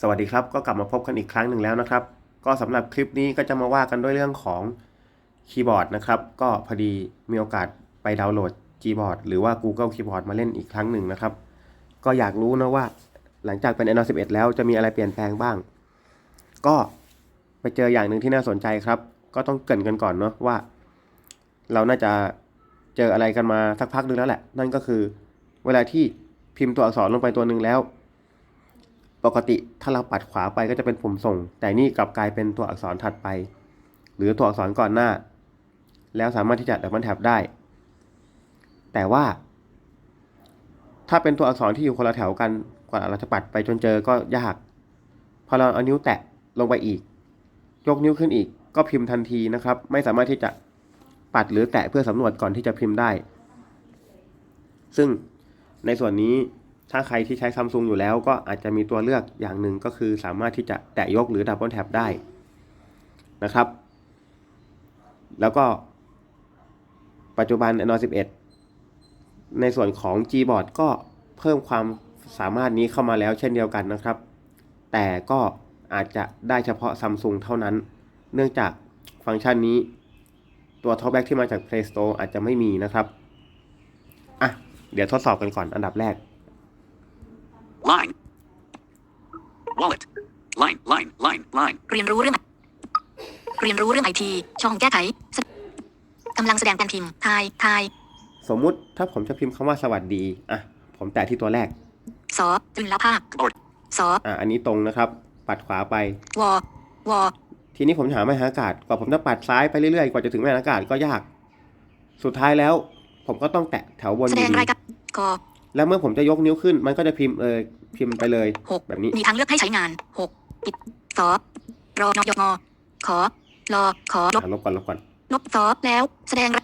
สวัสดีครับ ก็กลับมาพบกันอีกครั้งหนึ่งแล้วนะครับ ก็สำหรับคลิปนี้ก็จะมาว่ากันด้วยเรื่องของคีย์บอร์ดนะครับ ก็พอดีมีโอกาสไปดาวน์โหลดคีย์บอร์ดหรือว่า Google Keyboard มาเล่นอีกครั้งหนึ่งนะครับ ก็อยากรู้นะว่าหลังจากเป็น Android 11 แล้วจะมีอะไรเปลี่ยนแปลงบ้าง ก็ไปเจออย่างหนึ่งที่น่าสนใจครับ ก็ต้องเกรินกันก่อนเนาะว่า เราน่าจะเจออะไรกันมาสักพักหนึงแล้วแหละ นั่นก็คือ เวลาที่พิมพ์ตัวอักษรลงไปตัวหนึ่งแล้ว ปกติถ้าเราปัดขวาไปก็จะเป็นปุ่มส่ง แต่นี่กลับกลายเป็นตัวอักษรถัดไป หรือตัวอักษรก่อนหน้า แล้วสามารถที่จะดับเบิลแท็บได้ แต่ว่า ถ้าเป็นตัวอักษรที่อยู่คนละแถวกันกว่าเราจะปัดไปจนเจอก็ยาก พอเราเอานิ้วแตะลงไปอีก ยกนิ้วขึ้นอีก ก็พิมพ์ทันทีนะครับ ไม่สามารถที่จะปัดหรือแตะเพื่อสำรวจก่อนที่จะพิมพ์ได้ ซึ่งในส่วนนี้ ถ้าใครที่ใช้ซัมซุงอยู่แล้วก็อาจจะมีตัวเลือกอย่างหนึ่งก็คือสามารถที่จะแตะยกหรือดับเบิลแท็บได้นะครับ แล้วก็ปัจจุบัน Android 11 ในส่วนของ Gboard ก็เพิ่มความสามารถนี้เข้ามาแล้วเช่นเดียวกันนะครับ แต่ก็อาจจะได้เฉพาะซัมซุงเท่านั้น เนื่องจากฟังก์ชันนี้ตัว Talkback ที่มาจาก Play Store อาจจะไม่มีนะครับ อะ เดี๋ยวทดสอบกันก่อนอันดับแรก Line. Wallet. Line, line, line, line. เรียนรู้เรื่อง เรียนรู้เรื่องไอทีช่องแก้ไขสกำลังแสดงการพิมพ์ทายทายสมมุติถ้าผมจะพิมพ์คำว่าสวัสดี อะ ผมแตะที่ตัวแรกสอจุลภาค Keyboard. สออะอันนี้ตรงนะครับ ปัดขวาไปวอวอทีนี้ผมหาไม้หาอากาศกว่าผมจะปัดซ้ายไปเรื่อยๆ กว่าจะถึงไม้หาอากาศก็ยาก สุดท้ายแล้ว ผมก็ต้องแตะแถวบนแสอดยู่งดีรายการกอ แล้วเมื่อผมจะยกนิ้วขึ้น มันก็จะพิมพ์เออพิมพ์ไปเลยหกแบบนี้ มีทางเลือกให้ใช้งานหกปิดสอรอนอยงอขอรอขอลบอะลบก่อนลบก่อนลบสอแล้ว แสดงร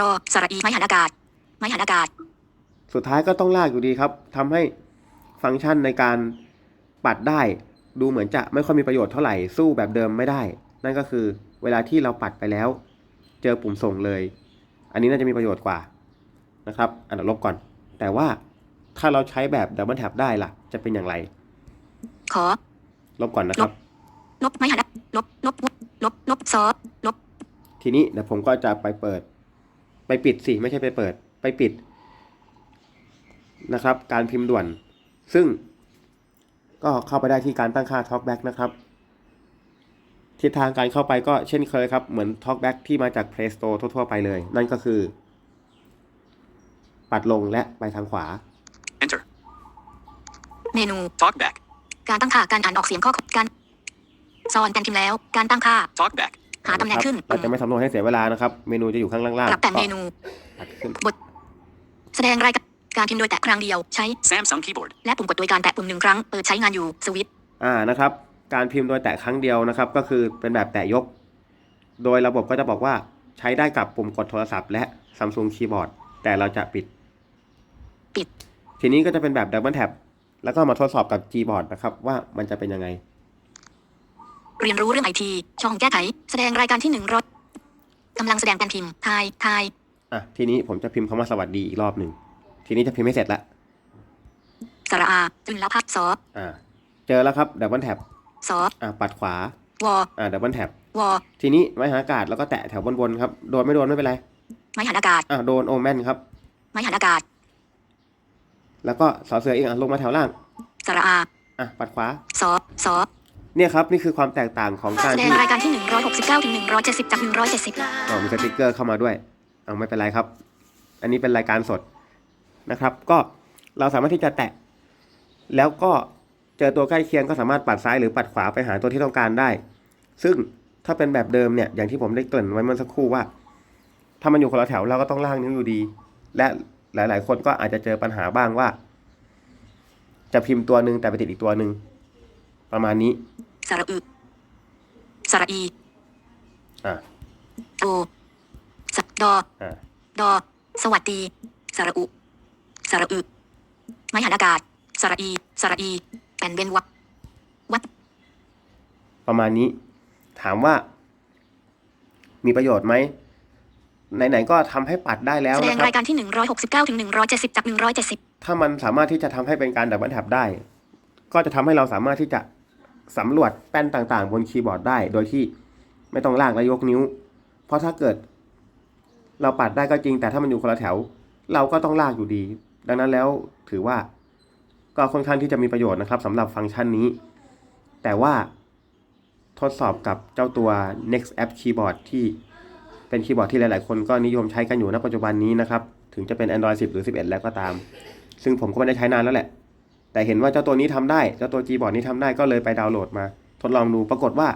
รอสระอีไม้หันอากาศ ไม้หันอากาศ สุดท้ายก็ต้องลากอยู่ดีครับทำให้ฟังก์ชันในการปัดได้ดูเหมือนจะไม่ค่อยมีประโยชน์เท่าไหร่สู้แบบเดิมไม่ได้ นั่นก็คือเวลาที่เราปัดไปแล้ว เจอปุ่มส่งเลย อันนี้น่าจะมีประโยชน์กว่านะครับ อันดับลบก่อน แต่ว่า ถ้าเราใช้แบบดับเบิลแท็บได้ล่ะ จะเป็นอย่างไร ขอ ลบก่อนนะครับ ลบไม้หันลบ ลบ ลบ ลบสอลบ ทีนี้เดี๋ยวผมก็จะไปเปิด ไปปิดสิ ไม่ใช่ไปเปิด ไปปิด นะครับ การพิมพ์ด่วน ซึ่ง ก็เข้าไปได้ที่การตั้งค่า Talkback นะครับทิศทางการเข้าไปก็เช่นเคยครับ เหมือน Talkback ที่มาจาก Play Store ทั่วๆไปเลย นั่นก็คือ ปัดลงและไปทางขวา Enter. เมนู Talkback. การตั้งค่าการอ่านออกเสียงข้อการสอนการพิมพ์แล้ว การตั้งค่า Talkback. หาตำแหน่งขึ้นเราจะไม่สำรวจให้เสียเวลานะครับ เมนูจะอยู่ข้างล่างๆปรับแต่งเมนูปัดขึ้นแสดงรายการการพิมพ์โดยแตะครั้งเดียวใช้ Samsung keyboard. และปุ่มกดโดยการแตะปุ่มหนึ่งครั้งเปิดใช้งานอยู่สวิตช์อ่านะครับ การพิมพ์โดยแตะครั้งเดียวนะครับ ก็คือเป็นแบบแตะยก โดยระบบก็จะบอกว่าใช้ได้กับปุ่มกดโทรศัพท์และ Samsung Keyboard แต่เราจะปิด ปิด ทีนี้ก็จะเป็นแบบ Double Tap แล้วก็มาทดสอบกับ Gboard นะครับ ว่ามันจะเป็นยังไง เรียนรู้เรื่องไอทีช่องแก้ไข แสดงรายการที่หนึ่งรถกำลังแสดงการพิมพ์ทายทายอะทีนี้ผมจะพิมพ์คำว่าสวัสดีอีกรอบหนึ่งทีนี้จะพิมพ์ให้เสร็จแล้วสระอาจุลภาคสออ่าเจอแล้วครับ Double Tap สออ่าปัดขวาวออ่า Double Tap วอทีนี้ไม้หาอากาศแล้วก็แตะแถวบนๆครับโดนไม่โดนไม่เป็นไรไม้หันอากาศอ่าโดนโอแมนครับไม้หันอากาศ แล้วก็สอเสืออีกอะลงมาแถวล่างสระอาอะปัดขวาสอสอเนี่ยครับนี่คือความแตกต่างของการแสดงที่รายการที่หนึ่งร้อยหกสิบเก้าถึงหนึ่งร้อยเจ็ดสิบจากหนึ่งร้อยเจ็ดสิบอ๋อมีสติกเกอร์เข้ามาด้วยเอาไม่เป็นไรครับ อันนี้เป็นรายการสดนะครับ ก็เราสามารถที่จะแตะ แล้วก็เจอตัวใกล้เคียงก็สามารถปัดซ้ายหรือปัดขวาไปหาตัวที่ต้องการได้ ซึ่งถ้าเป็นแบบเดิมเนี่ยอย่างที่ผมได้เกริ่นไว้เมื่อสักครู่ว่า ถ้ามันอยู่คนละแถวเราก็ต้องล่างนิ้วอยู่ดี และ หลาย ๆ คนก็อาจจะเจอปัญหาบ้างว่า จะพิมพ์ตัวหนึ่งแต่ไปติดอีกตัวหนึ่งประมาณนี้สระอึสระอีอ่าโอสดออ่าดอ สวัสดี สระอุ สระอึไม้หันอากาศ สระอี สระอีแป่นเวนวักวัด ประมาณนี้ ถามว่า มีประโยชน์ไหม ไหนๆก็ทำให้ปัดได้แล้วแสดนะงครัรายบการที่หนึ่งร้อยหกสิบเก้าถึงหนึ่งร้อยเจ็ดสิบจากหนึ่งร้อยเจ็ดสิบถ้ามันสามารถที่จะทำให้เป็นการดับเบิลแท็บได้ ก็จะทำให้เราสามารถที่จะสำรวจแป้นต่างๆ บนคีย์บอร์ดได้ โดยที่ไม่ต้องลากและยกนิ้ว เพราะถ้าเกิด เราปัดได้ก็จริง แต่ถ้ามันอยู่คนละแถว เราก็ต้องลากอยู่ดี ดังนั้นแล้วถือว่าก็ค่อนข้างที่จะมีประโยชน์นะครับสำหรับฟังก์ชันนี้ แต่ว่าทดสอบกับเจ้าตัว Next App Keyboard ที่ เป็นคีย์บอร์ดที่หลาย ๆ คนก็นิยมใช้กันอยู่ณปัจจุบันนี้นะครับ ถึงจะเป็น Android 10 หรือ 11 แล้วก็ตาม ซึ่งผมก็ไม่ได้ใช้นานแล้วแหละ แต่เห็นว่าเจ้าตัวนี้ทำได้ เจ้าตัว Gboard นี้ทำได้ก็เลยไปดาวน์โหลดมา ทดลองดูปรากฏว่า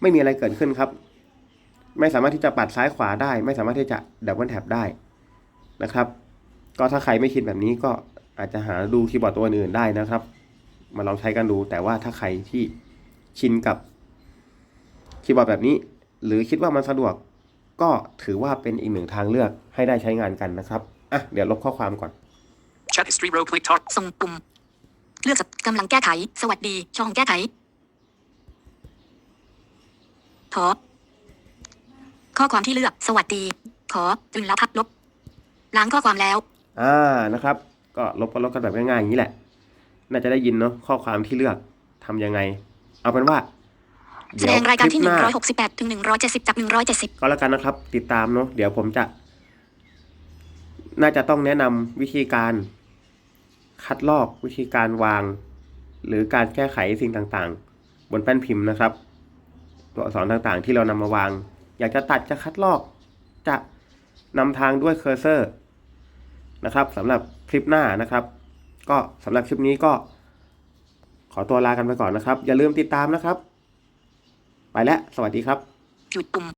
ไม่มีอะไรเกิดขึ้นครับ ไม่สามารถที่จะปัดซ้ายขวาได้ ไม่สามารถที่จะดับเบิลแท็บได้นะครับ ก็ถ้าใครไม่คิดแบบนี้ก็อาจจะหาดูคีย์บอร์ดตัวอื่นได้นะครับ มาลองใช้กันดู แต่ว่าถ้าใครที่ชินกับคีย์บอร์ดแบบนี้ หรือคิดว่ามันสะดวก ก็ถือว่าเป็นอีกหนึ่งทางเลือกให้ได้ใช้งานกันนะครับ อะ เดี๋ยวลบข้อความก่อน Chat history row click tar. ส่งปุ่ม เลือกจากกำลังแก้ไข สวัสดี ช่องแก้ไขขอข้อความที่เลือก สวัสดี ขอจึงละพับลบ ล้างข้อความแล้ว อ่า นะครับ ก็ลบก็ลบกันแบบง่ายๆอย่างนี้แหละ น่าจะได้ยินเนาะข้อความที่เลือกทำยังไง เอาเป็นว่า แสดงรายการที่คลิปหน้168ถึง170จาก170ก็แล้วกันนะครับ ติดตามเนาะเดี๋ยวผมจะ น่าจะต้องแนะนำวิธีการคัดลอกวิธีการวาง หรือการแก้ไขสิ่งต่างๆ บนแป้นพิมพ์นะครับ ตัวอักษรต่างๆ ที่เรานำมาวาง อยากจะตัดจะคัดลอก จะนำทางด้วยเคอร์เซอร์นะครับสำหรับคลิปหน้านะครับ ก็สำหรับคลิปนี้ก็ขอตัวลากันไปก่อนนะครับ อย่าลืมติดตามนะครับ ไปแล้ว สวัสดีครับ จุดปุ่ม